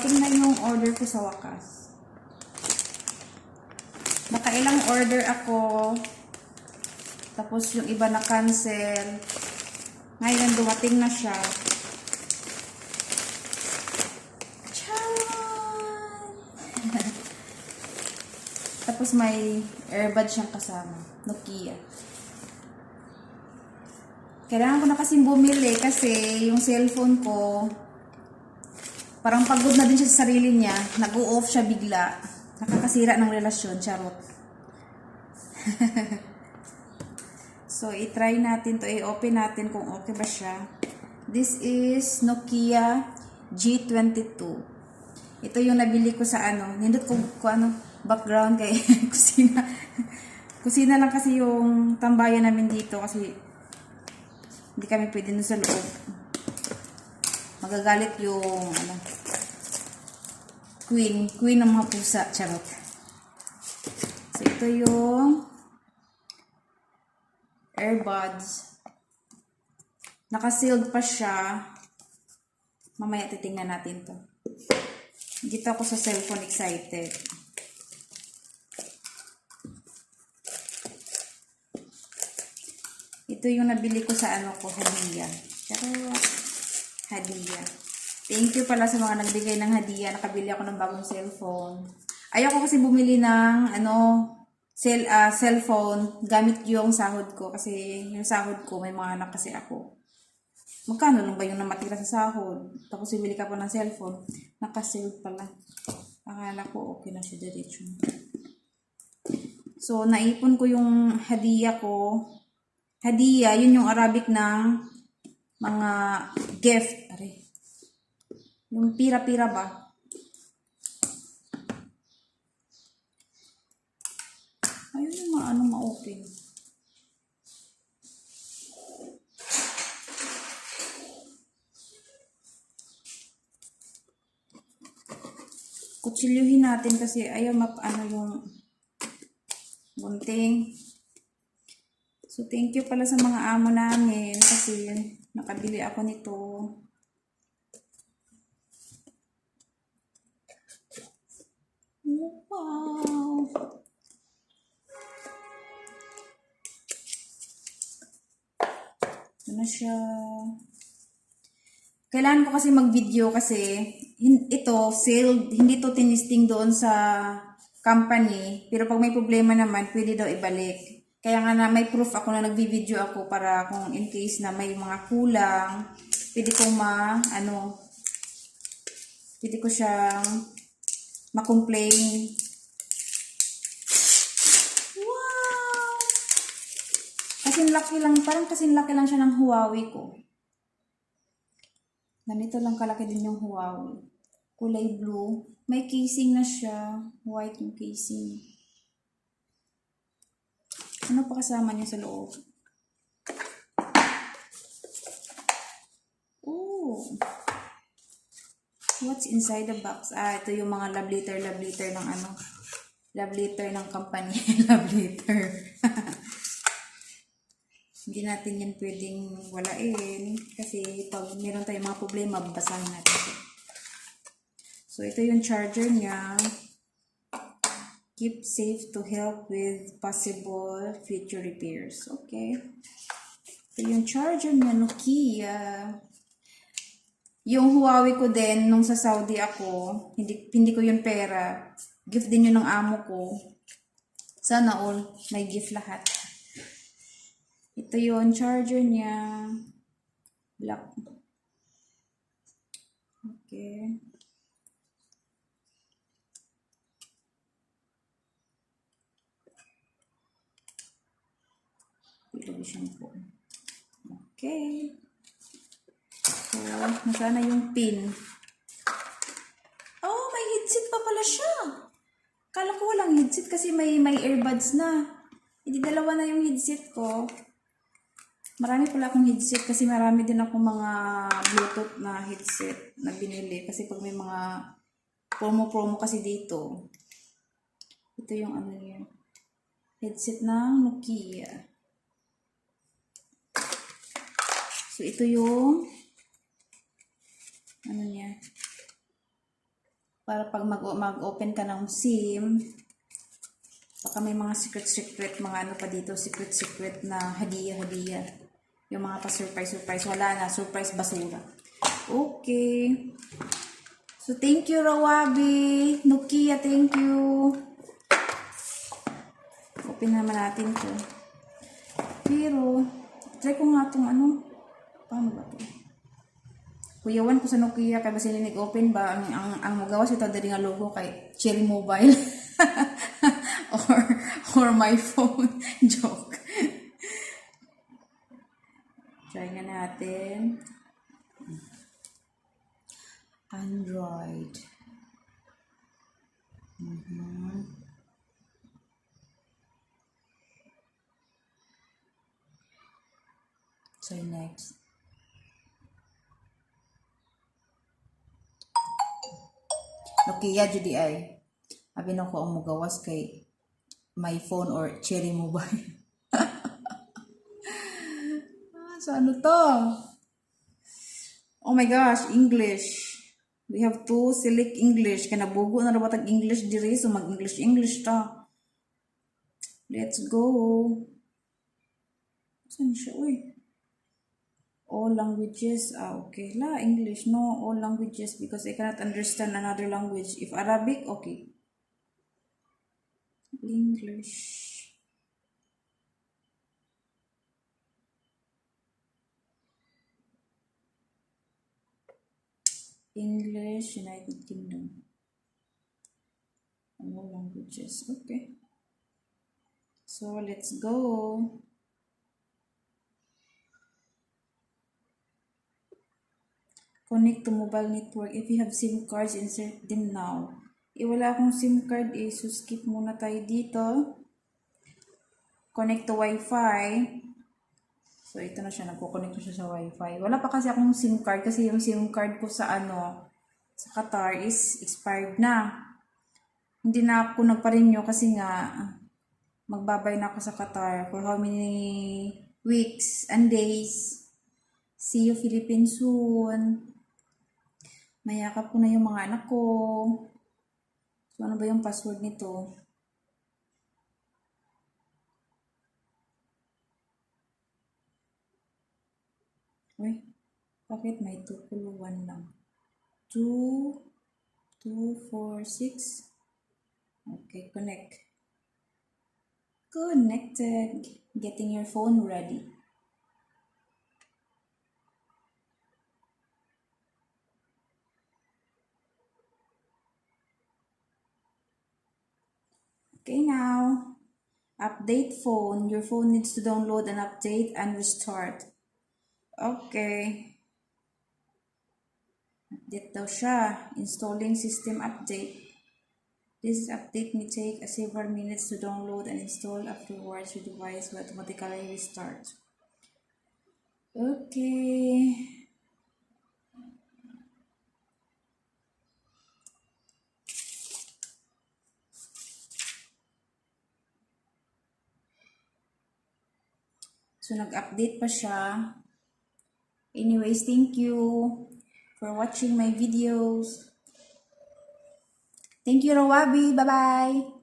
dumating na yung order ko sa wakas. Nakailang order ako. Tapos yung iba na cancel. Ngayon dumating na siya. Tapos may earbud siyang kasama. Nokia. Kailangan ko na kasing bumili kasi yung cellphone ko, parang pagod na din siya sa sarili niya. Nag-o-off siya bigla. Nakakasira ng relasyon. Charot. so, i-try natin to. I-open natin kung okay ba siya. This is Nokia G22. Ito yung nabili ko sa ano. Nindot ko, ko ano, background kay kusina. kusina lang kasi yung tambayan namin dito kasi hindi kami pwede nun sa loob. Magagalit yung ano, queen. Queen ng mga pusa. Charot. So, ito yung earbuds. Naka-sealed pa siya. Mamaya titingnan natin to. Dito ako sa cellphone excited. Ito yung nabili ko sa ano ko, hadiya. Charot. Hadiya. Thank you pala sa mga nagbigay ng hadiya. Nakabili ako ng bagong cellphone. Ayoko kasi bumili ng ano, cell, ah, cellphone gamit yung sahod ko. Kasi yung sahod ko, may mga anak kasi ako. Magkano lang ba yung namatira sa sahod? Tapos bibili ka pa ng cellphone. Naka-sale pala. Akala ko okay na siya diretso. So, naipon ko yung hadiya ko. Hadiya, yun yung Arabic ng mga gift. Yung pira-pira ba? Ayun yung mga ano ma-open. Kutsilyuhin natin kasi ayaw map ano yung bunting. So, thank you pala sa mga amo namin kasi nakabili ako nito. Wow! Ito na siya. Kailangan ko kasi mag-video kasi ito, sealed, hindi to tinisting doon sa company. Pero pag may problema naman, pwede daw ibalik. Kaya nga na may proof ako na nagvi-video ako para kung in case na may mga kulang, pwede kong ma, ano, pwede ko siyang ma-complain. Wow! Kasing laki lang, parang kasing laki lang siya ng Huawei ko. Ganito lang kalaki din yung Huawei. Kulay blue. May casing na siya. White yung casing. Ano pa kasama niya sa loob? Oh. What's inside the box? Ah, ito yung mga love letter, love letter ng ano. Love letter ng company. love letter. Hindi natin yan pwedeng walain. Kasi pag meron tayong mga problema, babasahin natin. So, ito yung charger niya. Keep safe to help with possible future repairs. Okay. Ito yung charger niya, Nokia. Yung Huawei ko din, nung sa Saudi ako, hindi, hindi ko yung pera. Gift din yun ng amo ko. Sana all, may gift lahat. Ito yung charger niya. Black. Okay. Television po. Okay. Nasaan na yung pin? Oh, may headset pa pala siya. Kala ko walang headset kasi may may earbuds na. Hindi dalawa na yung headset ko. Marami pala akong headset kasi marami din ako mga Bluetooth na headset na binili. Kasi pag may mga promo-promo kasi dito. Ito yung ano niya. Headset ng Nokia. So, ito yung ano niya. Para pag mag- mag-open ka ng SIM, baka may mga secret-secret, mga ano pa dito, secret-secret na hadiah-hadiah. Yung mga pa-surprise-surprise. Wala na, surprise basura. Okay. So, thank you, Rawabi. Nokia, thank you. Open naman natin to. Pero, try ko nga itong ano. Paano ba to? Kuyawan ko sa Nokia kay basi nag-open ba ang ang ang magawas ito diri nga logo kay Cherry Mobile or or my phone joke. Try nga natin. Android. Mhm. So next. Nokia judi ay. Abi na ko ang mugawas kay my phone or cherry mobile. ah, so ano to? Oh my gosh, English. We have to select English. Kaya nabugo na rabat ang English diri. So mag-English English ta. Let's go. Saan siya? Uy. All languages. Ah, okay. La, English. No, all languages because I cannot understand another language. If Arabic, okay. English. English, United Kingdom. All languages. Okay. So let's go. Connect to mobile network. If you have SIM cards, insert them now. Eh, wala akong SIM card eh. So, skip muna tayo dito. Connect to Wi-Fi. So, ito na siya. Nagko-connect na siya sa Wi-Fi. Wala pa kasi akong SIM card kasi yung SIM card ko sa ano, sa Qatar is expired na. Hindi na ako nagpa-renew kasi nga magbabay na ako sa Qatar for how many weeks and days. See you Philippines soon. Mayakap ko na yung mga anak ko. So, ano ba yung password nito? Uy, bakit may 2 lang? 2, 2, 4, 6. Okay, connect. Connected. Getting your phone ready. Okay, now. Update phone. Your phone needs to download an update and restart. Okay. Update daw siya. Installing system update. This update may take several minutes to download and install. Afterwards, your device will automatically restart. Okay. So, nag-update pa siya. Anyways, thank you for watching my videos. Thank you, Rawabi. Bye-bye.